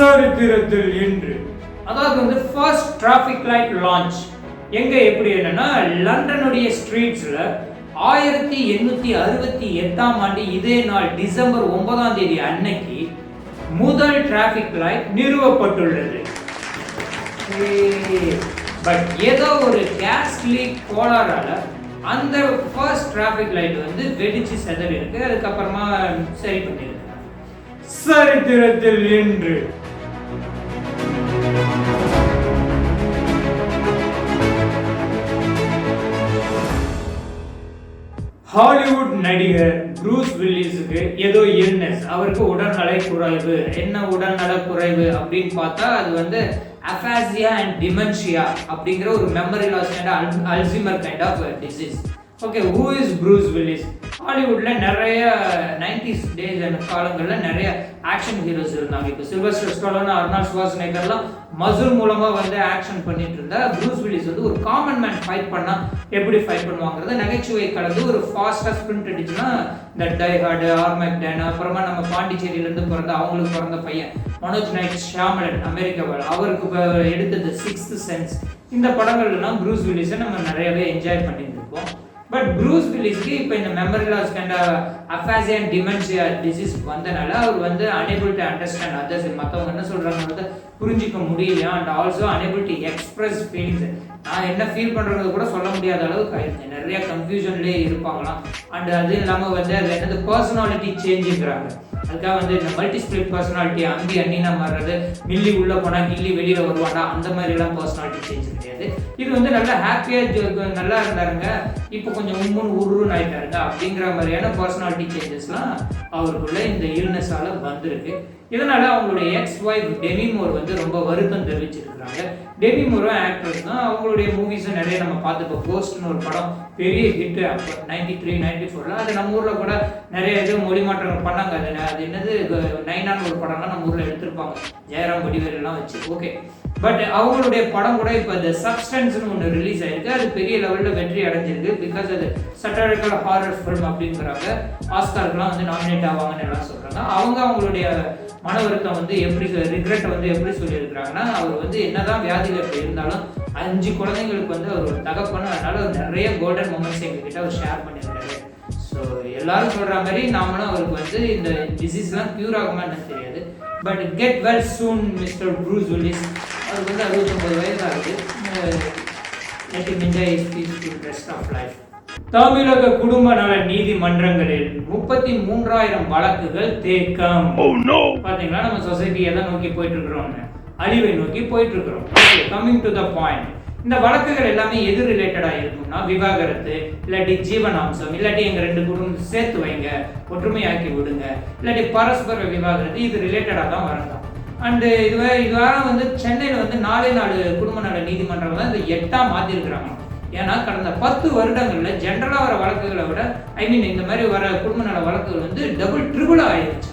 சரித்திரத்தில் இன்று. அதாவது வந்து ஃபர்ஸ்ட் டிராஃபிக் லைட் லான்ச் எங்க எப்படி என்னன்னா லண்டனுடைய ஸ்ட்ரீட்ஸ்ல ஆயிரத்தி எண்ணூத்தி அறுபத்தி எட்டாம் ஆண்டு இதே நாள் டிசம்பர் ஒன்பதாம் தேதி அன்னைக்கு முதல் டிராஃபிக் லைட் நிறுவப்பட்டுள்ளது. பட் ஏதோ ஒரு கேஸ் லீக் கோளாறால அந்த ஃபர்ஸ்ட் டிராஃபிக் லைட் வந்து வெடிச்சு செதறி இருக்கு அதுக்கப்புறமா சரி பண்ணியிருக்காங்க. சரித்திரத்தில் இன்று. ஹாலிவுட் நடிகர் ப்ரூஸ் வில்லிஸுக்கு ஏதோ இல்னஸ் அவருக்கு உடல்நலை குறைவு. என்ன உடல்நல குறைவு அப்படின்னு பார்த்தா அது வந்து அஃபாசியா அண்ட் டிமென்ஷியா அப்படிங்கிற ஒரு memory loss and Alzheimer kind of disease okay who is Bruce Willis ஹாலிவுட்டில் நிறைய நைன்டிஸ் டேஸ் அந்த காலங்களில் நிறைய ஆக்ஷன் ஹீரோஸ் இருந்தாங்க. இப்போ சில்வஸ்டர் ஸ்டாலோன் அர்னால் ஸ்வாஸ்நேகர்லாம் மசூர் மூலமாக வந்து ஆக்ஷன் பண்ணிட்டு இருந்தா. ப்ரூஸ் வில்லிஸ் வந்து ஒரு காமன் மேன் ஃபைட் பண்ணால் எப்படி ஃபைட் பண்ணுவாங்கிறத நகைச்சுவை கலந்து ஒரு ஃபாஸ்ட்டாக ஸ்பிரிண்ட் அடிச்சுன்னா இந்த டை ஹார்டு ஆர்மேக்டன் அப்புறமா நம்ம பாண்டிச்சேரியிலேருந்து பிறந்த அவங்களுக்கு பிறந்த பையன் மனோஜ் நாயக் ஷியாமலன் அமெரிக்காவில் அவருக்கு எடுத்தது சிக்ஸ்த் சென்ஸ் இந்த படங்கள்லாம் ப்ரூஸ் வில்லிஸை நம்ம நிறையவே என்ஜாய் பண்ணிட்டு இருக்கோம். பட் ப்ரூஸ் வில்லிஸ்க்கு இப்போ இந்த memory loss kind aphasia and dementia disease வந்தனால அவர் வந்து அனேபிள் டு அண்டர்ஸ்டாண்ட் அதர்ஸ் மற்றவங்க என்ன சொல்கிறாங்க வந்து புரிஞ்சிக்க முடியலையா and also unable to express feelings நான் என்ன ஃபீல் பண்றது கூட சொல்ல முடியாத அளவுக்கு ஆயிடுச்சு நிறைய கன்ஃபியூஷன்லேயே இருப்பாங்களாம். அண்ட் அது இல்லாமல் வந்து அது என்னது பர்சனாலிட்டி சேஞ்சுங்கிறாங்க அதுக்காக வந்து இந்த மல்டி ஸ்பிளிட் பர்சனாலிட்டி அம்பி அண்ணினா மாறுறது. மில்லி உள்ளே போனால் கில்லி வெளியில் வருவாடா அந்த மாதிரிலாம் பர்சனாலிட்டி சேஞ்ச் இது வந்து நல்லா ஹாப்பியாக நல்லா இருந்தாருங்க. இப்போ கொஞ்சம் உம்முன்னு உருன்னு ஆகிட்டாருங்க அப்படிங்கிற மாதிரியான பர்சனாலிட்டி சேஞ்சஸ்லாம் அவருக்குள்ள இந்த இல்னஸால வந்திருக்கு. இதனால் அவங்களுடைய எக்ஸ் ஒய்ஃப் டெமி மோர் வந்து ரொம்ப வருத்தம் தெரிவிச்சிருக்கிறாங்க. டெமிமோரும் ஆக்ட்ரஸ் தான். அவங்களுடைய மூவிஸும் நிறைய நம்ம பார்த்துப்போம் கோஸ்ட்னு ஒரு படம் பெரிய ஹிட்டு அப்போ நைன்டி த்ரீ நைன்டி ஃபோரில் அது நம்ம ஊரில் கூட நிறைய இது மொழி மாற்றங்கள் பண்ணாங்க. அது அது என்னது? நைனான்னு ஒரு படம்லாம் நம்ம ஊரில் எடுத்திருப்பாங்க. ஜெயராம் வடிவேலெல்லாம் வச்சு. ஓகே பட் அவங்களுடைய படம் கூட இப்போ இந்த சப்ஸ்டன்ஸ்னு ஒன்று ரிலீஸ் ஆயிருக்கு. அது பெரிய லெவலில் வெற்றி அடைஞ்சிருக்கு. பிகாஸ் அது சட்டாரிக்கல் ஹாரர் ஃபிலிம் அப்படிங்கிறாங்க. ஆஸ்காருக்குலாம் வந்து நாமினேட் ஆவாங்கன்னு எல்லாம் சொல்கிறாங்க அவங்க அவங்களுடைய மன வருத்தம் வந்து எப்படி ரிக்ரெட்டை வந்து எப்படி சொல்லியிருக்கிறாங்கன்னா அவர் வந்து என்னதான் வியாதியில் இப்போ இருந்தாலும் அஞ்சு குழந்தைங்களுக்கு வந்து அவர் ஒரு தகப்பன்னு அதனால அவர் நிறைய கோல்டன் மூமெண்ட்ஸ் எங்ககிட்ட அவர் ஷேர் பண்ணியிருக்காரு. ஸோ எல்லாரும் சொல்ற மாதிரி நாமளும் அவருக்கு வந்து இந்த டிசீஸ்லாம் க்யூர் ஆகுமா என்னன்னு தெரியாது. But get well soon mister Bruce Willis அவருக்கு வந்து அறுபத்தொம்பது வயதாக இருக்குது let him enjoy peaceful rest of life தமிழக குடும்ப நல நீதிமன்றங்களில் முப்பத்தி மூன்றாயிரம் வழக்குகள் தேக்கம். பாத்தீங்களா? நம்ம சொசைட்டி எதை நோக்கி போயிட்டு இருக்கிறோம்னு அழிவை நோக்கி போயிட்டு இருக்கிறோம் கம்மிங் டு த பாயிண்ட் இந்த வழக்குகள் எல்லாமே எது ரிலேட்டடா இருக்கும்னா விவாகரத்து இல்லாட்டி ஜீவனாம்சம் இல்லாட்டி எங்க ரெண்டு குடும்பம் சேர்த்து வைங்க ஒற்றுமையாக்கி விடுங்க இல்லாட்டி பரஸ்பர விவாகரத்து இது ரிலேட்டடா தான் வரலாம் அண்டு இதுவே இதுவரை வந்து சென்னையில் வந்து நாலே நாலு குடும்ப நல நீதிமன்றம் தான் இந்த எட்டா மாற்றிருக்கிறாங்க ஏன்னா கடந்த பத்து வருடங்களில் ஜென்ரலாக வர வழக்குகளை விட ஐ மீன் இந்த மாதிரி வர குடும்ப நல வழக்குகள் வந்து டபுள் ட்ரிபிளாக ஆயிடுச்சு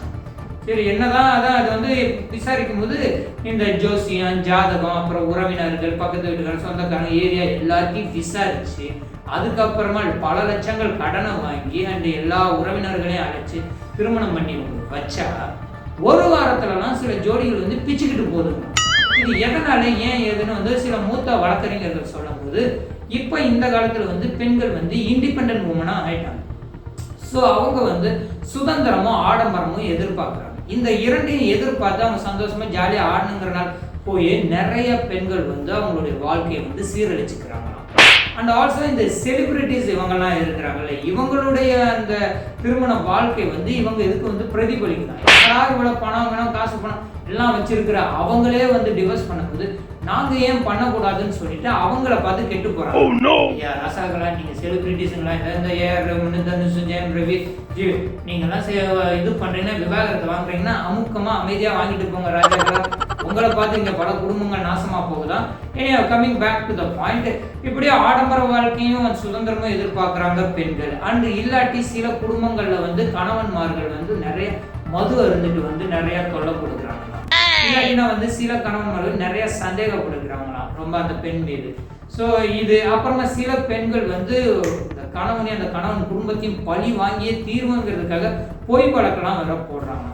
சரி என்னதான் அதான் அது வந்து விசாரிக்கும் போது இந்த ஜோசியம் ஜாதகம் அப்புறம் உறவினர்கள் பக்கத்து வீட்டுகள் சொந்தக்காரங்க ஏரியா எல்லாத்தையும் விசாரிச்சு அதுக்கப்புறமா பல லட்சங்கள் கடனை வாங்கி அண்ட் எல்லா உறவினர்களையும் அழைச்சி திருமணம் பண்ணி வச்சா ஒரு வாரத்துலலாம் சில ஜோடிகள் வந்து பிச்சுக்கிட்டு போதுங்க இது எதனால ஏன் ஏதுன்னு வந்து சில மூத்த வழக்கறிஞர்கள் சொல்லும் போது இப்போ இந்த காலத்தில் வந்து பெண்கள் வந்து இண்டிபெண்ட் உமனாக ஆயிட்டாங்க. ஸோ அவங்க வந்து சுதந்திரமும் ஆடம்பரமும் எதிர்பார்க்குறாங்க. இந்த இரண்டையும் எதிர்பார்த்து அவங்க சந்தோஷமா ஜாலியாக ஆடணுங்கிறனால போய் நிறைய பெண்கள் வந்து அவங்களுடைய வாழ்க்கையை வந்து சீரழிச்சுக்கிறாங்க. அண்ட் ஆல்சோ இந்த செலிபிரிட்டிஸ் இவங்கெல்லாம் இருக்கிறாங்கல்ல இவங்களுடைய அந்த திருமண வாழ்க்கை வந்து இவங்க இதுக்கு வந்து பிரதிபலிக்கிறாங்க யார் இவ்வளோ பணம் வேணும் காசு பணம் எல்லாம் வச்சிருக்கிற அவங்களே வந்து டிவோர்ஸ் பண்ணும்போது நாங்க ஏன் பண்ணக்கூடாதுன்னு சொல்லிட்டு அவங்கள பார்த்து கெட்டு போறாங்க. ஐயா ரசாகளா நீங்க செலிபிரிட்டிஸுங்களா இந்த ஏஆர் இந்த ஜெயம் ரவி ஜி நீங்கெல்லாம் சே- இது பண்றீங்கன்னா விவாகரத்தை வாங்குறீங்கன்னா அமுக்கமா அமைதியா வாங்கிட்டு போங்க ராஜாக்களா. உங்களை பார்த்து இங்க பல குடும்பங்கள் நாசமா போகுதா? ஏன்னா coming back to the point இப்படியே ஆடம்பர வாழ்க்கையும் சுதந்திரமும் எதிர்பார்க்கறாங்க பெண்கள். அண்ட் இல்லாட்டி சில குடும்பங்கள்ல வந்து கணவன்மார்கள் வந்து நிறைய மது அருந்துட்டு வந்து நிறைய தொல்லை கொடுக்குறாங்க. இல்லாட்டினா வந்து சில கணவன்மார்கள் நிறைய சந்தேகப்படுகிறாங்களாம் ரொம்ப அந்த பெண் மீது. ஸோ இது அப்புறமா சில பெண்கள் வந்து இந்த கணவனே அந்த கணவன் குடும்பத்தையும் பழி வாங்கியே தீர்வுங்கிறதுக்காக பொய் வழக்கெல்லாம் வர போடுறாங்க.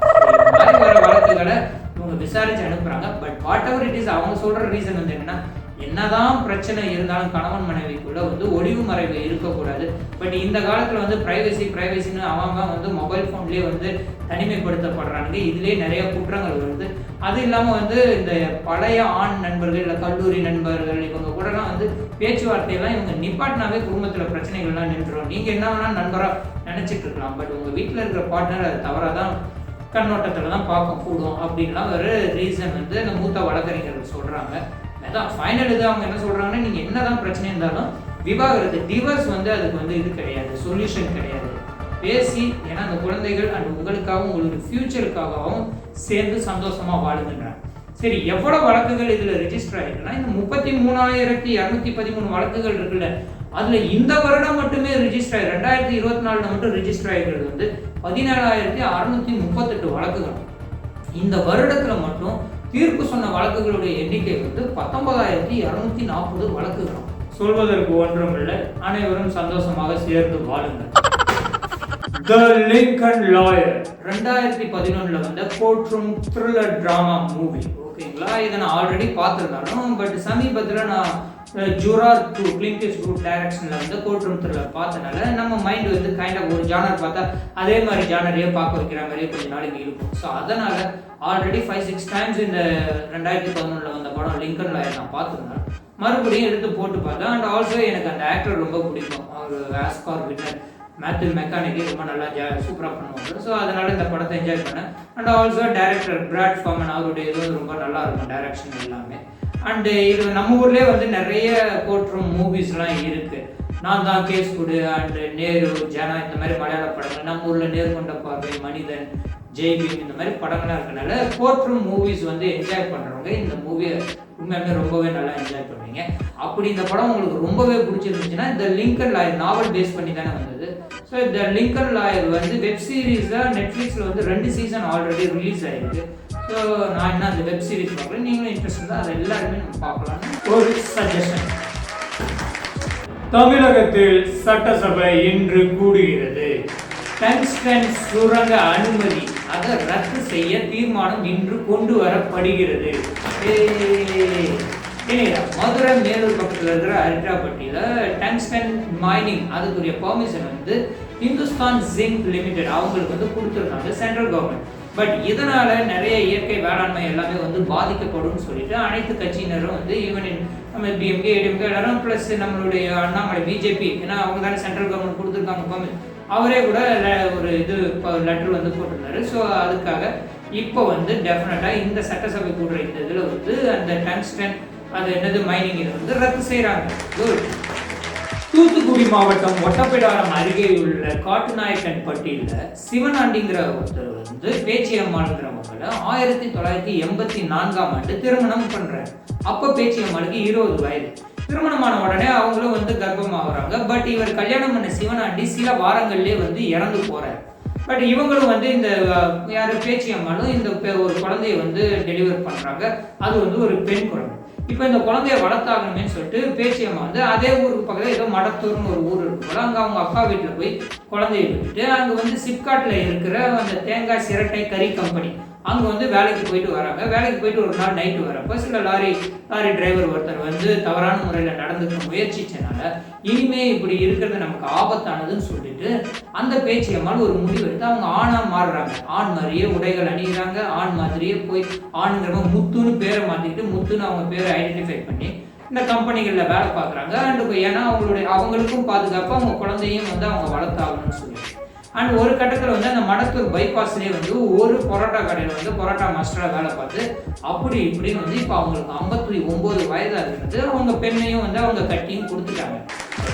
மாதிரி வர வழக்குகளை இவங்க அவங்க விசாரிச்சு அனுப்புறாங்க. But whatever it is அவங்க சொல்ற ரீசன் வந்து என்னன்னா என்னதான் பிரச்சனை இருந்தாலும் கணவன் மனைவிக்குள்ள வந்து ஒளிவு மறைவு இருக்கக்கூடாது. பட் இந்த காலத்தில் வந்து ப்ரைவசி ப்ரைவசின்னு அவங்க வந்து மொபைல் ஃபோன்லேயே வந்து தனிமைப்படுத்தப்படுறாங்க இதுலேயே நிறைய குற்றங்கள் வருது. அது இல்லாமல் வந்து இந்த பழைய ஆண் நண்பர்கள் இல்லை கல்லூரி நண்பர்கள் இவங்க கூடலாம் வந்து பேச்சுவார்த்தையெல்லாம் இவங்க நிப்பாட்டினாவே குடும்பத்தில் பிரச்சனைகள்லாம் நின்றுடும். நீங்கள் என்ன வேணால் நண்பராக நினச்சிட்டு இருக்கலாம். பட் உங்கள் வீட்டில் இருக்கிற பார்ட்னர் அது தவறாக தான் கண்ணோட்டத்தில் தான் பார்க்க கூடும் அப்படின்லாம் ஒரு ரீசன் வந்து இந்த மூத்த வழக்கறிஞர்கள் சொல்கிறாங்க அதான் ஃபைனல் இது அவங்க என்ன சொல்கிறாங்கன்னா நீங்கள் என்னதான் பிரச்சனை இருந்தாலும் விவாகரத்து டிவர்ஸ் வந்து அதுக்கு வந்து இது கிடையாது சொல்யூஷன் கிடையாது. பேசி ஏன்னா அந்த குழந்தைகள் அண்ட் உங்களுக்காகவும் உங்களோட ஃப்யூச்சருக்காகவும் சேர்ந்து சந்தோஷமா வாழுங்கன்றாங்க. சரி எவ்வளோ வழக்குகள் இதுல ரெஜிஸ்டர் ஆயிருக்குன்னா இந்த முப்பத்தி மூணாயிரத்தி இரநூத்தி பதிமூணு வழக்குகள் இருக்குல்ல அதுல இந்த வருடம் மட்டுமே ரிஜிஸ்டர் ஆகி ரெண்டாயிரத்தி இருபத்தி நாலுல மட்டும் ரிஜிஸ்டர் ஆகிருக்கிறது வந்து பதினேழாயிரத்தி அறுநூத்தி முப்பத்தெட்டு வழக்குகள். இந்த வருடத்துல மட்டும் தீர்ப்பு சொன்ன வழக்குகளுடைய எண்ணிக்கை வந்து பத்தொன்பதாயிரத்தி இரநூத்தி நாற்பது வழக்குகள். சொல்வதற்கு ஒன்றுமில்லை அனைவரும் சந்தோஷமாக சேர்ந்து வாழுங்கள். த லிங்கன் லாயர் ரெண்டாயிரத்தி பதினொன்னுல வந்த கோர்ட்ரூம் த்ரில்லர் டிராமா மூவி ஓகேங்களா? இதை நான் ஆல்ரெடி பார்த்துருந்தாலும் பட் சமீபத்தில் நான் ஜூரார் டூ கிளிங்கிஸ் குரூப் டைரக்ஷனில் வந்து கோர்ட்ரூம் த்ரில்லர் பார்த்தனால நம்ம மைண்ட் வந்து கைண்ட் ஆஃப் ஒரு ஜானர் பார்த்தா அதே மாதிரி ஜானரையே பார்க்க வைக்கிற மாதிரியே கொஞ்சம் நாளைக்கு இருக்கும். ஸோ அதனால் ஆல்ரெடி ஃபைவ் சிக்ஸ் டைம்ஸ் இந்த ரெண்டாயிரத்தி பதினொன்றில் வந்த படம் லிங்கன் லாயர் நான் பார்த்துருந்தேன். மறுபடியும் எடுத்து போட்டு பார்த்தேன். அண்ட் ஆல்சோ எனக்கு அந்த ஆக்டர் ரொம்ப பிடிக்கும். அவர் ஆஸ்கார் வின்னர் மேத்யூ மெக்கானிக்கே ரொம்ப நல்லா ஜா சூப்பராக பண்ணுவாங்க ஸோ அதனால் இந்த படத்தை என்ஜாய் பண்ணேன். And also director Brad Furman அவருடைய இது ரொம்ப நல்லா இருக்கும் டேரக்ஷன் எல்லாமே. அண்டு இது நம்ம ஊர்லேயே வந்து நிறைய கோர்ட் மூவிஸ்லாம் இருக்குது நான் தான் கேஸ் குடு அண்டு நேரு ஜனா இந்த மாதிரி மலையாள படங்கள். நம்ம ஊரில் நேர்கொண்ட பார்வை மனிதன் ஜெய்பீம் இந்த மாதிரி படங்கள்லாம் இருக்கனால கோர்ட் ரூம் மூவிஸ் வந்து என்ஜாய் பண்ணுறவங்க இந்த மூவியை உண்மையுமே ரொம்பவே நல்லா என்ஜாய் பண்ணுவீங்க. அப்படி இந்த படம் உங்களுக்கு ரொம்பவே பிடிச்சிருந்துச்சுன்னா இந்த லிங்கன் லாயர் நாவல் பேஸ் பண்ணி தானே வந்தது. ஸோ இந்த லிங்கன் லாயர் வந்து வெப் சீரீஸாக நெட்ஃப்ளிக்ஸில் வந்து ரெண்டு சீசன் ஆல்ரெடி ரிலீஸ் ஆயிருக்கு. ஸோ நான் என்ன அந்த வெப் சீரிஸ் பார்க்குறேன் நீங்களும் இன்ட்ரெஸ்ட் இருந்தால் அதை எல்லாருமே நம்ம பார்க்கலாம் ஒரு சஜஷன் தமிழகத்தில் சட்டசபை இன்று கூடுகிறது. டங்ஸ்டன் சுரங்க அனுமதி. அதை ரத்து செய்ய தீர்மானம் இன்று கொண்டு வரப்படுகிறது. இல்லையா மதுரை மேலூர் பக்கத்தில் இருக்கிற அரிட்டாப்பட்டியில் டங்ஸ்டன் மைனிங் அதுக்குரிய பர்மிஷன் வந்து இந்துஸ்தான் ஜிங்க் லிமிடெட் அவங்களுக்கு வந்து கொடுத்துருக்காங்க சென்ட்ரல் கவர்மெண்ட் பட் இதனால நிறைய இயற்கை வேளாண்மை எல்லாமே வந்து பாதிக்கப்படும் சொல்லிட்டு அனைத்து கட்சியினரும் வந்து ஈவன் நம்ம பிஎம்கே ஏடிஎம்கே எல்லாரும் ப்ளஸ் நம்மளுடைய அண்ணாமலை பிஜேபி ஏன்னா அவங்க தானே சென்ட்ரல் கவர்மெண்ட் கொடுத்துருக்காங்க அவரே கூட ஒரு இது லெட்டர் வந்து போட்டிருந்தாரு. ஸோ அதுக்காக இப்போ வந்து டெஃபினட்டாக இந்த சட்டசபை கூடுற இந்த இதில் வந்து அந்த டங்ஸ்டன் அது என்னது மைனிங் இதை வந்து ரத்து செய்கிறாங்க தூத்துக்குடி மாவட்டம் ஒட்டப்பிடாரம் அருகே உள்ள காட்டுநாயக்கன் பட்டியலில் சிவனாண்டிங்கிற ஒருத்தர் வந்து பேச்சியம்மாளுங்கிறவங்கள ஆயிரத்தி தொள்ளாயிரத்தி எண்பத்தி நான்காம் ஆண்டு திருமணம் பண்ணுறாரு அப்ப பேச்சியம்மாளுக்கு இருபது வயது. திருமணமான உடனே அவங்களும் வந்து கர்ப்பமாகறாங்க. பட் இவர் கல்யாணம் பண்ண சிவனாண்டி சில வாரங்கள்லேயே வந்து இறந்து போகிறார் பட் இவங்களும் வந்து இந்த யார் பேச்சியம்மாலும் இந்த ஒரு குழந்தைய வந்து டெலிவர் பண்ணுறாங்க அது வந்து ஒரு பெண் குழந்தை. இப்போ இந்த குழந்தைய வளர்த்தாகணுமே சொல்லிட்டு பேச்சியம்மா வந்து அதே ஊருக்கு பக்கத்தில் ஏதோ மடத்தூர்னு ஒரு ஊர் இருக்கு அங்கே அவங்க அப்பா வீட்டில் போய் குழந்தைய விட்டுட்டு அங்கே வந்து சிப்காட்டில் இருக்கிற அந்த தேங்காய் சிரட்டை கறி கம்பெனி அங்கே வந்து வேலைக்கு போயிட்டு வராங்க. வேலைக்கு போயிட்டு ஒரு நாள் நைட்டு வரப்போ சில லாரி லாரி டிரைவர் ஒருத்தர் வந்து தவறான முறையில் நடந்துக்க முயற்சிச்சனால இனிமே இப்படி இருக்கிறது நமக்கு ஆபத்தானதுன்னு சொல்லிட்டு அந்த பேச்சியம்மால் ஒரு முடிவு எடுத்து அவங்க ஆணாக மாறுறாங்க. ஆண் மாதிரியே உடைகள் அணிகிறாங்க ஆண் மாதிரியே போய் ஆண்கிறவங்க முத்துன்னு பேரை மாற்றிட்டு முத்துன்னு அவங்க பேரை ஐடென்டிஃபை பண்ணி இந்த கம்பெனிகளில் வேலை பார்க்குறாங்க. அண்டு ஏன்னா அவங்களுடைய அவங்களுக்கும் பாதுகாப்பு அவங்க குழந்தையும் வந்து அவங்க வளர்த்தாகணும்னு சொல்லிட்டு. அண்ட் ஒரு கட்டத்தில் வந்து அந்த மடத்தூர் பைபாஸ்லேயே வந்து ஒரு பரோட்டா கடையில் வந்து பரோட்டா மாஸ்டராக வேலை பார்த்து அப்படி இப்படின்னு வந்து இப்போ அவங்களுக்கு ஐம்பத்தி ஒம்பது வயதாக இருக்கிறது. அவங்க பெண்ணையும் வந்து அவங்க கட்டியும் கொடுத்துட்டாங்க.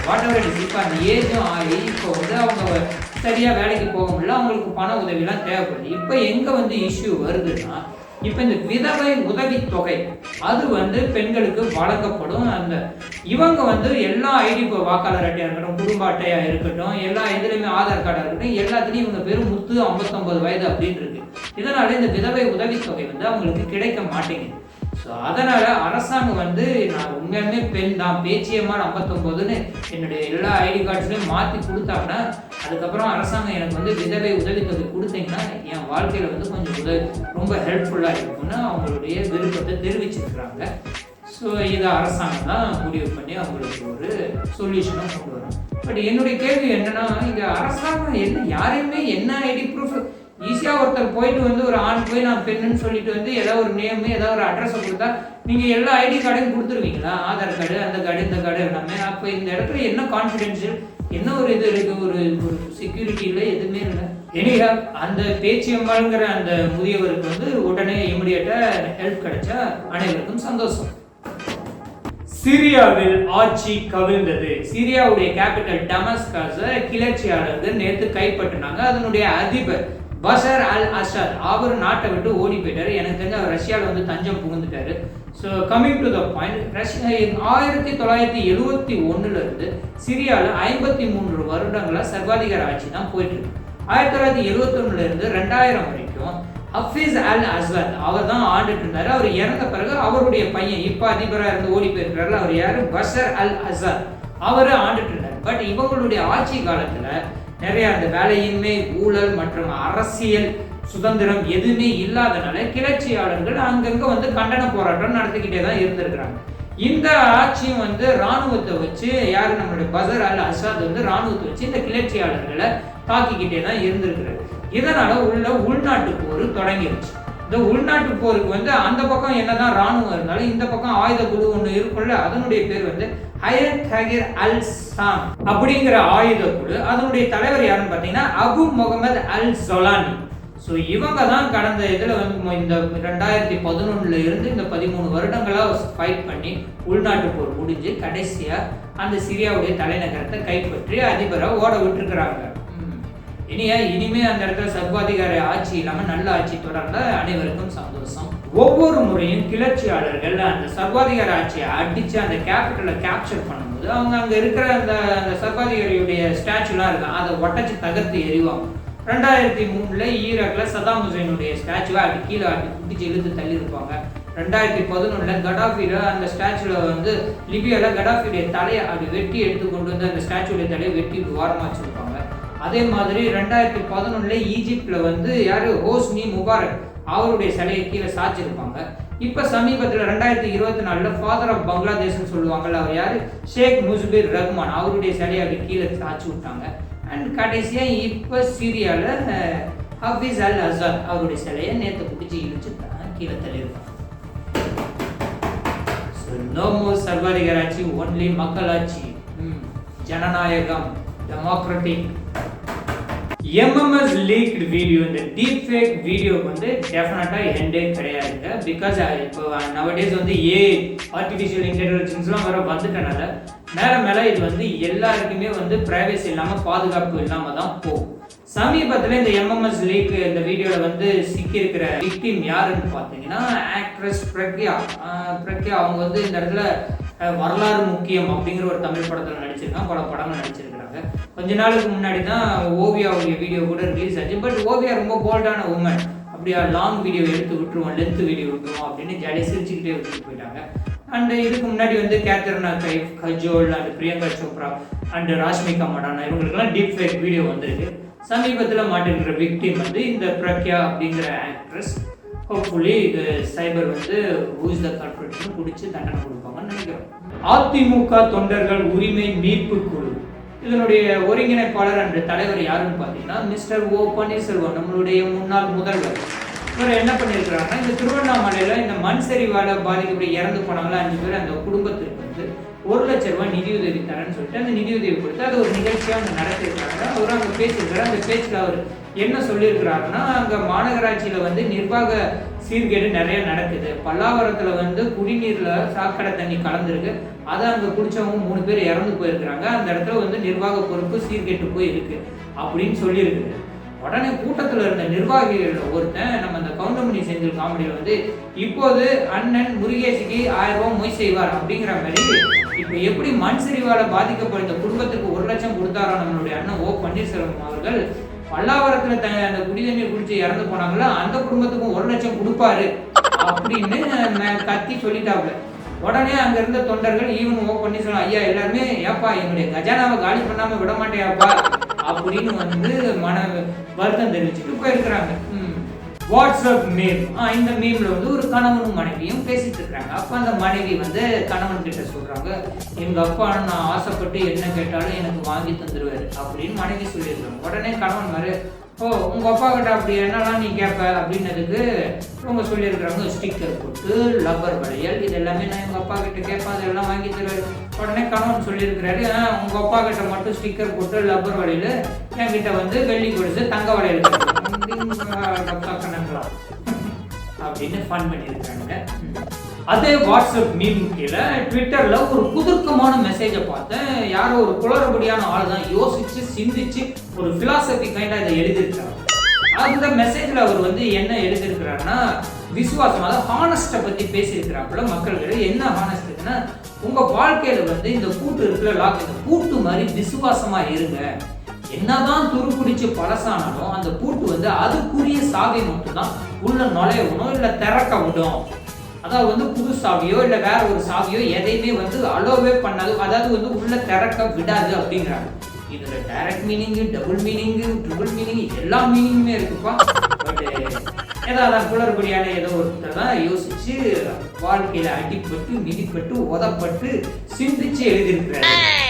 வாட் எவர் இட் இப்போ அந்த ஏஜும் ஆகி இப்போ வந்து அவங்க சரியாக வேலைக்கு போக முடியல. அவங்களுக்கு பண உதவிலாம் தேவைப்படுது இப்போ எங்கே வந்து இஷ்யூ வருதுன்னா இப்போ இந்த விதவை உதவித்தொகை அது வந்து பெண்களுக்கு வழங்கப்படும். அந்த இவங்க வந்து எல்லா ஐடி வாக்காளர் அட்டையாக இருக்கட்டும் குடும்ப அட்டையாக இருக்கட்டும் எல்லா இதுலேயுமே ஆதார் கார்டாக இருக்கட்டும் எல்லாத்துலேயும் இவங்க பேரும் முத்து ஐம்பத்தொம்பது வயது அப்படின்னு இருக்கு. இதனால இந்த விதவை உதவித்தொகை வந்து அவங்களுக்கு கிடைக்க மாட்டேங்குது. ஸோ அதனால் அரசாங்கம் வந்து நான் உண்மையாலுமே பெண் தான் பேச்சியமா ஐம்பத்தொம்போதுன்னு என்னுடைய எல்லா ஐடி கார்ட்ஸ்லையும் மாற்றி கொடுத்தாங்கன்னா அதுக்கப்புறம் அரசாங்கம் எனக்கு வந்து விதவை உதவித்தொகை கொடுத்தீங்கன்னா என் வாழ்க்கையில் வந்து கொஞ்சம் உதவி ரொம்ப ஹெல்ப்ஃபுல்லாக இருக்கும்னு அவங்களுடைய விருப்பத்தை தெரிவிச்சிருக்கிறாங்க. ஸோ இதை அரசாங்கம் தான் முடிவு பண்ணி அவங்களுக்கு ஒரு சொல்யூஷனாக கொண்டு வரும். பட் என்னுடைய கேள்வி என்னென்னா இங்கே அரசாங்கம் என்ன யாரையுமே என்ன ஈஸியாக ஒருத்தர் போயிட்டு வந்து ஒரு ஆண் போய் நான் பெண்ணுன்னு சொல்லிட்டு வந்து ஏதாவது ஒரு நேம் ஏதாவது ஒரு அட்ரஸை கொடுத்தா நீங்கள் எல்லா ஐடி கார்டையும் கொடுத்துருவீங்களா? ஆதார் கார்டு அந்த கார்டு இந்த கார்டு எல்லாமே. அப்போ இந்த இடத்துல என்ன கான்ஃபிடென்ஷியல் என்ன ஒரு இது இருக்கு? ஒரு ஒரு செக்யூரிட்டி இல்லை எதுவுமே இல்லை. எனிஹா அந்த பேச்சியம்மாளுங்கிற அந்த முதியவருக்கு வந்து உடனே இமிடியேட்டாக ஹெல்ப் கிடைச்சா அனைவருக்கும் சந்தோஷம். சிரியாவில் ஆட்சி கவிழ்ந்தது. சிரியாவுடைய கேபிட்டல் டமஸ்காஸை கிளர்ச்சியாளர்கள் நேற்று கைப்பற்றினாங்க. அதனுடைய அதிபர் பஷர் அல் அசாத் அவர் நாட்டை விட்டு ஓடி போயிட்டாரு. எனக்கு தெரிஞ்ச அவர் ரஷ்யாவில் வந்து தஞ்சம் புகுந்துட்டாரு. So coming to the point Russia ஆயிரத்தி தொள்ளாயிரத்தி எழுவத்தி ஒன்றுலேருந்து சிரியாவில் ஐம்பத்தி மூன்று வருடங்களாக சர்வாதிகார ஆட்சி தான் போயிட்டு இருக்கு ஆயிரத்தி தொள்ளாயிரத்தி எழுவத்தொன்னுலேருந்து ரெண்டாயிரம் வரைக்கும் ஹஃபீஸ் அல் அஸ்வத் அவர் தான் ஆண்டுட்டு இருந்தார். அவர் இறந்த பிறகு அவருடைய பையன் இப்போ அதிபராக இருந்து ஓடி போயிருக்கிறாரு அவர் யார்? பஷர் அல் அசாத் அவர் ஆண்டுட்டு இருந்தார். பட் இவங்களுடைய ஆட்சி காலத்தில் நிறைய அந்த வேலையின்மை ஊழல் மற்றும் அரசியல் சுதந்திரம் எதுவுமே இல்லாதனால கிளர்ச்சியாளர்கள் அங்கங்க வந்து கண்டன போராட்டம் நடத்திக்கிட்டே தான் இருந்திருக்கிறாங்க. இந்த ஆட்சியும் வந்து ராணுவத்தை வச்சு யாரு நம்மளுடைய பசர் அல் அசாத் வந்து ராணுவத்தை வச்சு இந்த கிளர்ச்சியாளர்களை தாக்கிக்கிட்டே தான் இருந்திருக்கிறாரு. இதனால உள்ள உள்நாட்டு போர் தொடங்கிருச்சு. இந்த உள்நாட்டு போருக்கு வந்து அந்த பக்கம் என்னதான் ராணுவம் இருந்தாலும் இந்த பக்கம் ஆயுத குழு ஒன்று இருக்கும்ல அதனுடைய பேர் வந்து ஹயர் ஹகிர் அல் சாம் அப்படிங்கிற ஆயுத குழு. அதனுடைய தலைவர் யாருன்னு பார்த்தீங்கன்னா Abu Muhammad al Jolani so இவங்க தான் கடந்த இதில் வந்து இந்த ரெண்டாயிரத்தி பதினொன்னுல இருந்து இந்த பதிமூணு வருடங்களாக ஃபைட் பண்ணி உள்நாட்டு போர் முடிஞ்சு கடைசியாக அந்த சிரியாவுடைய தலைநகரத்தை கைப்பற்றி அதிபரை ஓட விட்டுருக்குறாங்க. இனியா இனிமே அந்த இடத்துல சர்வாதிகார ஆட்சி இல்லாம நல்ல ஆட்சி தொடர்ந்த அனைவருக்கும் சந்தோஷம். ஒவ்வொரு முறையும் கிளர்ச்சியாளர்கள் அந்த சர்வாதிகார ஆட்சியை அடிச்சு அந்த கேபிட்டலை கேப்சர் பண்ணும்போது அவங்க அங்க இருக்கிற அந்த அந்த சர்வாதிகாரியுடைய ஸ்டாச்சுலாம் இருக்கும். அதை ஒட்டச்சு தகர்த்து எறிவாங்க. ரெண்டாயிரத்தி மூணுல ஈராக்ல சதாம் ஹுசைனுடைய ஸ்டாச்சுவை அப்படி கீழே அடி பிடிச்சி இழுத்து தள்ளி இருப்பாங்க ரெண்டாயிரத்தி பதினொன்னுல கடாஃபில அந்த ஸ்டாச்சுல வந்து லிபியால கடாஃபியுடைய தலையை அப்படி வெட்டி எடுத்து கொண்டு வந்து அந்த ஸ்டாச்சுடைய தலையை வெட்டி இப்படி ஓரமா வச்சிருப்பாங்க. அதே மாதிரி ரெண்டாயிரத்தி பதினொன்னுல ஈஜிப்டில் வந்து யார்? ஹோஸ்னி முபாரக் அவருடைய சிலையை கீழே சாச்சிருப்பாங்க இப்போ சமீபத்தில் ரெண்டாயிரத்தி இருபத்தி நாலுல ஃபாதர் ஆஃப் பங்களாதேஷ்னு சொல்லுவாங்கல்ல அவர் யார்? ஷேக் முஸ்பீர் ரஹ்மான் அவருடைய சிலையை அப்படி கீழே சாச்சி விட்டாங்க. அண்ட் கடைசியாக இப்போ சீரியாவில் ஹஃபீஸ் அல் அசாத் அவருடைய சிலையை நேற்று பிடிச்சி இழுச்சுட்டாங்க கீழே தள்ளியிருக்காங்க நோ மோர் சர்வாதிகாராட்சி ஒன்லி மக்களாட்சி. ஜனநாயகம். டெமோக்ராட்டிக் எம்எம்எஸ் லீக்டு வீடியோ இந்த டீப் ஃபேக் வீடியோக்கு வந்து டெஃபினட்டாக எண்டே கிடையாதுங்க. பிகாஸ் uh, இப்போ uh, நவடேஸ் வந்து ஏ ஆர்டிஃபிஷியல் இன்டெலிஜென்ஸ்லாம் வர வந்துட்டனால மேலே மேலே இது வந்து எல்லாருக்குமே வந்து ப்ரைவசி இல்லாமல் பாதுகாப்பு இல்லாமல் தான் போகும். சமீபத்தில் இந்த எம்எம்எஸ் லீக் இந்த வீடியோவில் வந்து சிக்கியிருக்கிற விக்டிம் யாருன்னு பார்த்தீங்கன்னா ஆக்ட்ரஸ் பிரக்யா. பிரக்யா அவங்க வந்து இந்த இடத்துல வரலாறு முக்கியம் அப்படிங்கிற ஒரு தமிழ் படத்தில் நடிச்சிருக்கான் பல படங்கள் பண்ணுறாங்க கொஞ்ச நாளுக்கு முன்னாடி தான் ஓவியாவுடைய வீடியோ கூட ரிலீஸ் ஆச்சு. பட் ஓவியா ரொம்ப போல்டான உமன் அப்படியா லாங் வீடியோ எடுத்து விட்டுருவோம் லென்த் வீடியோ விட்டுருவோம் அப்படின்னு ஜாலியாக சிரிச்சுக்கிட்டே விட்டுட்டு போயிட்டாங்க. அண்ட் இதுக்கு முன்னாடி வந்து கேத்தரினா கைஃப் கஜோல் அண்ட் பிரியங்கா சோப்ரா அண்ட் ராஷ்மிகா மடானா இவங்களுக்கெல்லாம் டீப் ஃபேக் வீடியோ வந்திருக்கு. சமீபத்தில் மாட்டிருக்கிற விக்டிம் வந்து இந்த பிரக்யா அப்படிங்கிற ஆக்ட்ரஸ் ஹோப்ஃபுல்லி இது சைபர் வந்து ஊஸ் த கார்பரேட்னு பிடிச்சி தண்டனை கொடுப்பாங்கன்னு நினைக்கிறோம். அதிமுக தொண்டர்கள் உரிமை மீட்பு குழு. இதனுடைய ஒருங்கிணைப்பாளர் அன்று தலைவர் யாருன்னு பார்த்தீங்கன்னா மிஸ்டர் ஓ பன்னீர்செல்வம் நம்மளுடைய முன்னாள் முதல்வர். இவர் என்ன பண்ணியிருக்கிறாங்கன்னா இந்த திருவண்ணாமலையில் இந்த மண் சரிவால பாதிக்கப்பட்டு இறந்து போனாங்களா அஞ்சு பேர் அந்த குடும்பத்திற்கு வந்து ஒரு லட்ச ரூபாய் நிதியுதவி தரேன்னு சொல்லிட்டு அந்த நிதியுதவி கொடுத்து அது ஒரு நிகழ்ச்சியாக அவங்க நடத்திருக்காங்க அவர் அங்கே பேசியிருக்காரு. அந்த பேச்சில் அவர் என்ன சொல்லியிருக்கிறாருன்னா அங்கே மாநகராட்சியில் வந்து நிர்வாக சீர்கேடு நிறைய நடக்குது. பல்லாவரத்தில் வந்து குடிநீரில் சாக்கடை தண்ணி கலந்துருக்கு. அதை அங்கே குடிச்சவங்க மூணு பேர் இறந்து போயிருக்கிறாங்க. அந்த இடத்துல வந்து நிர்வாக பொறுப்பு சீர்கேட்டு போய் இருக்கு அப்படின்னு சொல்லியிருக்குது. உடனே கூட்டத்தில் இருந்த நிர்வாகிகள் ஒருத்தன் நம்ம அந்த கவுண்டமணி செந்தில் காமெடியில் வந்து இப்போது அண்ணன் முருகேசிக்கு ஆயிரம் ரூபாய் மொய் செய்வார் அப்படிங்கிற மாதிரி இப்போ எப்படி மண் சரிவால பாதிக்கப்பட்ட குடும்பத்துக்கு ஒரு லட்சம் கொடுத்தாரோ நம்மளுடைய அண்ணன் ஓ பன்னீர்செல்வம் அவர்கள் பல்லாவரத்துல த அந்த குடி தண்ணீர் குடிச்சு இறந்து போனாங்களோ அந்த குடும்பத்துக்கும் ஒரு லட்சம் கொடுப்பாரு அப்படின்னு கத்தி சொல்லிட்டாப்ல உடனே அங்க இருந்த தொண்டர்கள் ஈவன் ஓ பண்ணி சொன்னா ஐயா எல்லாருமே ஏப்பா எங்களுடைய கஜானாவை காலி பண்ணாம விட மாட்டேயாப்பா? அப்படின்னு வந்து மன வருத்தம் தெரிவிச்சுட்டு போயிருக்கிறாங்க. ம். வாட்ஸ்அப் மீம் இந்த மீம்ல வந்து ஒரு கணவனும் மனைவியும் பேசிட்டு இருக்காங்க. அப்ப அந்த மனைவி வந்து கணவன் கிட்ட சொல்றாங்க எங்க அப்பா நான் ஆசைப்பட்டு என்ன கேட்டாலும் எனக்கு வாங்கி தந்துருவாரு அப்படின்னு மனைவி சொல்லியிருக்காங்க உடனே கணவன் மாதிரி ஓ உங்க அப்பா கிட்ட அப்படி என்னலாம் நீ கேட்ப அப்படின்னதுக்கு அவங்க சொல்லியிருக்கிறாங்க ஸ்டிக்கர் போட்டு லப்பர் வளையல் இது எல்லாமே நான் எங்க அப்பா கிட்ட கேட்பேன் அதெல்லாம் வாங்கி தருவாரு. உடனே கணவன் சொல்லியிருக்கிறாரு "ஆ, உங்க அப்பா கிட்ட மட்டும் ஸ்டிக்கர் போட்டு லப்பர் வளையல் என்கிட்ட வந்து வெள்ளி கொடுத்து தங்க வளையல் கணங்களா அப்படின்னு ஃபன் பண்ணியிருக்காங்க அதே வாட்ஸ்அப் மீம் கீழே ட்விட்டரில் ஒரு புதுக்கமான மெசேஜை பார்த்தேன். யாரோ ஒரு குளறுபடியான ஆள் தான் யோசிச்சு சிந்திச்சு ஒரு பிலாசபி கைண்டா இதை எழுதியிருக்காங்க. அந்த மெசேஜ்ல அவர் வந்து என்ன எழுதியிருக்கிறாருன்னா விசுவாசம் அதாவது ஹானஸ்ட்டை பத்தி பேசியிருக்கிறாப்புல மக்கள்கிட்ட என்ன ஹானஸ்ட்னா உங்க வாழ்க்கையில வந்து இந்த கூட்டு இருக்குல்ல லாக் இந்த கூட்டு மாதிரி விசுவாசமா இருங்க. என்னதான் துருப்பிடிச்சு பழசானாலும் அந்த பூட்டு வந்து அதுக்குரிய சாவி மட்டும்தான் உள்ள நுழையணும் இல்லை இல்ல திறக்க விடும். அதாவது வந்து புது சாவியோ இல்ல வேற ஒரு சாவியோ எதையுமே வந்து அலோவே பண்ணாது. அதாவது வந்து உள்ள திறக்க விடாது அப்படிங்கிறாங்க. இதுல direct meaning double meaning triple meaning எல்லா மீனிங்குமே இருக்குப்பா. பட் ஏதாவது குளறுபடியான ஏதோ ஒருத்தர் தான் யோசிச்சு வாழ்க்கையில அடிப்பட்டு மிதிப்பட்டு உதப்பட்டு சிந்திச்சு எழுதியிருக்கிறாரு.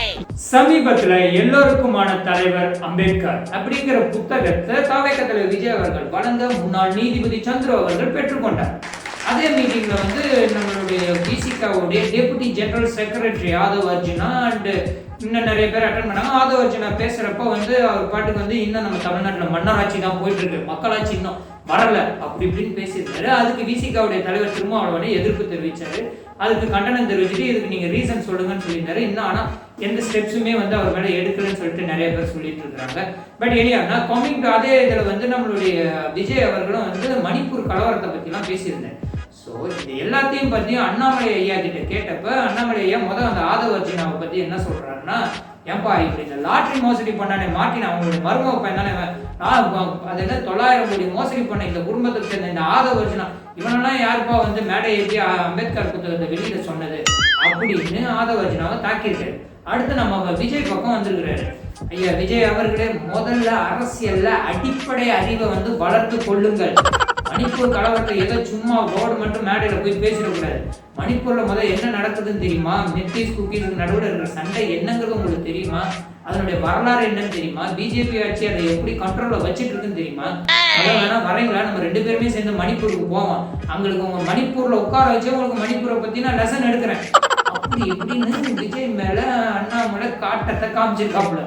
சமீபத்துல எல்லோருக்குமான தலைவர் அம்பேத்கர் அப்படிங்கிற புத்தகத்தை தாவேக்க தலைவர் விஜய் அவர்கள் வழங்க முன்னாள் நீதிபதி சந்துரு அவர்கள் பெற்றுக்கொண்டார் அதே மீட்டிங்ல வந்து நம்மளுடைய பிசிகாவுடைய deputy general secretary Aadhav Arjuna and இன்னும் நிறைய பேர் அட்டன் பண்ணாங்க. ஆதவ் அர்ஜுனா பேசுறப்ப வந்து அவர் பாட்டுக்கு வந்து இன்னும் நம்ம தமிழ்நாட்டில் மன்னராட்சி தான் போயிட்டு இருக்கு மக்களாட்சி இன்னும் வரல. அப்படி இப்படின்னு பேசியிருந்தாரு அதுக்கு விசிகாவுடைய தலைவர் திருமாவளவனே எதிர்ப்பு தெரிவிச்சாரு. அதுக்கு கண்டனம் தெரிவிச்சுட்டு இதுக்கு நீங்க ரீசன் சொல்லுங்கன்னு சொல்லியிருந்தாரு. இன்னும் ஆனால் எந்த ஸ்டெப்ஸுமே வந்து அவர் மேலே எடுக்கலன்னு சொல்லிட்டு நிறைய பேர் சொல்லிட்டு இருக்காங்க பட் எலியானா கம்மிங் காமிங் டு அதே இதில் வந்து நம்மளுடைய விஜய் அவர்களும் வந்து மணிப்பூர் கலவரத்தை பற்றிலாம் பேசியிருந்தேன் ஸோ இது எல்லாத்தையும் பத்தியும் அண்ணாமலை ஐயா கிட்ட கேட்டப்ப அண்ணாமலை ஐயா முதல் அந்த ஆதவ அர்ஜுனாவை பற்றி என்ன சொல்கிறாருன்னா ஏன்பா இப்படி இந்த லாட்ரி மோசடி பண்ணானே மாட்டின அவங்களுடைய மருமக பையன் தானே அது என்ன தொள்ளாயிரம் கோடி மோசடி பண்ண இந்த குடும்பத்துக்கு சேர்ந்த இந்த ஆதவ வருஷனா இவனெல்லாம் யாருப்பா வந்து மேடை ஏற்றி அம்பேத்கர் புத்தகத்தை வெளியில சொன்னது? அப்படின்னு ஆதவ அர்ஜுனாவை தாக்கியிருக்காரு. அடுத்து நம்ம விஜய் பக்கம் வந்திருக்கிறாரு. ஐயா விஜய் அவர்களே முதல்ல அரசியல்ல அடிப்படை அறிவை வந்து வளர்த்து கொள்ளுங்கள். மணிப்பூர் கலவரத்தை ஏதோ சும்மா போர்டு மட்டும் மேடையில் போய் பேசிடக்கூடாது. மணிப்பூர்ல முதல் என்ன நடக்குதுன்னு தெரியுமா? நித்திஷ் குக்கீஸ் நடுவில் இருக்கிற சண்டை என்னங்கிறது உங்களுக்கு தெரியுமா? அதனுடைய வரலாறு என்னன்னு தெரியுமா? பிஜேபி ஆட்சி அதை எப்படி கண்ட்ரோல வச்சுட்டு இருக்குன்னு தெரியுமா? அதான் வேணா வரீங்களா நம்ம ரெண்டு பேருமே சேர்ந்து மணிப்பூருக்கு போவோம். அவங்களுக்கு உங்க மணிப்பூர்ல உட்கார வச்சு உங்களுக்கு மணிப்பூரை பத்தி நான் லெசன் எடுக்கிறேன். அப்படி எப்படின்னு விஜய் மேல அண்ணாமலை காட்டத்தை காமிச்சிருக்காப்புல.